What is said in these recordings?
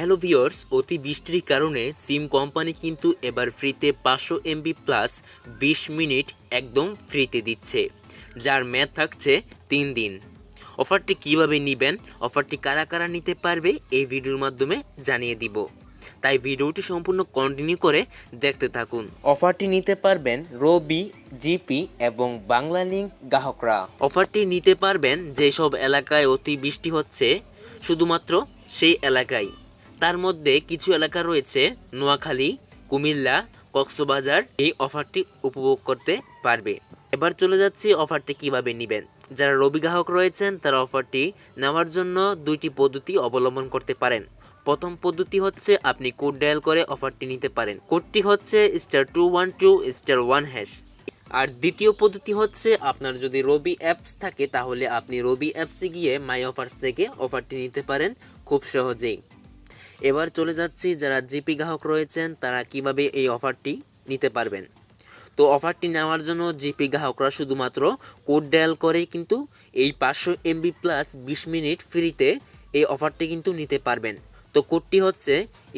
Hello viewers অতি বৃষ্টির কারণে সিম কোম্পানি কিন্তু এবার ফ্রিতে পাঁচশো এমবি প্লাস বিশ মিনিট একদম ফ্রিতে দিচ্ছে যার মেয়াদ থাকছে তিন দিন। অফারটি কীভাবে নেবেন অফারটি কারা কারা নিতে পারবে এই ভিডিওর মাধ্যমে জানিয়ে দিব। তাই ভিডিওটি সম্পূর্ণ কন্টিনিউ করে দেখতে থাকুন। অফারটি নিতে পারবেন রবি জিপি এবং বাংলা লিঙ্ক গ্রাহকরা। অফারটি নিতে পারবেন যেসব এলাকায় অতি বৃষ্টি হচ্ছে শুধুমাত্র সেই এলাকায়। তার মধ্যে কিছু এলাকা রয়েছে, নোয়াখালী, কুমিল্লা, কক্সবাজার। এই অফারটি উপভোগ করতে পারবে। এবার চলে যাচ্ছি অফারটি কীভাবে নেবেন। যারা রবি গ্রাহক রয়েছেন, তারা অফারটি নেওয়ার জন্য দুইটি পদ্ধতি অবলম্বন করতে পারেন। প্রথম পদ্ধতি হচ্ছে আপনি কোড ডায়াল করে অফারটি নিতে পারেন। কোডটি হচ্ছে star two one two star one hash. আর দ্বিতীয় পদ্ধতি হচ্ছে আপনার যদি রবি অ্যাপস থাকে, তাহলে আপনি রবি অ্যাপসে গিয়ে মাই অফার্স থেকে অফারটি নিতে পারেন খুব সহজেই। এবার চলে যাচ্ছি যারা জিপি গ্রাহক রয়েছেন, তারা কীভাবে এই অফারটি নিতে পারবেন। তো অফারটি নেওয়ার জন্য জিপি গ্রাহকরা শুধুমাত্র কোড ডায়াল করেই কিন্তু এই পাঁচশো এমবি প্লাস বিশ মিনিট ফ্রিতে এই অফারটি কিন্তু নিতে পারবেন। তো কোডটি হচ্ছে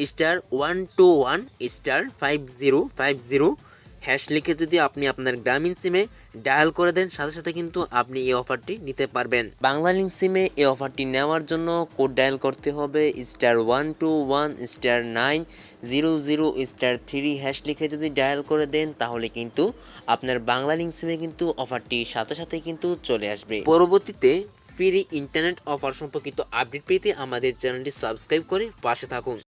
star one two one star five zero five zero hash লিখে যদি আপনি আপনার গ্রামীণ সিমে ডায়াল করে দেন, সাথে সাথে কিন্তু আপনি এই অফারটি নিতে পারবেন। বাংলা লিঙ্ক সিমে এই অফারটি নেওয়ার জন্য কোড ডায়াল করতে হবে star one two one star nine zero zero star three hash লিখে যদি ডায়াল করে দেন, তাহলে কিন্তু আপনার বাংলা লিঙ্ক সিমে কিন্তু অফারটি সাথে সাথে কিন্তু চলে আসবে। পরবর্তীতে ফ্রি ইন্টারনেট অফার সম্পর্কিত আপডেট পেতে আমাদের চ্যানেলটি সাবস্ক্রাইব করে পাশে থাকুন।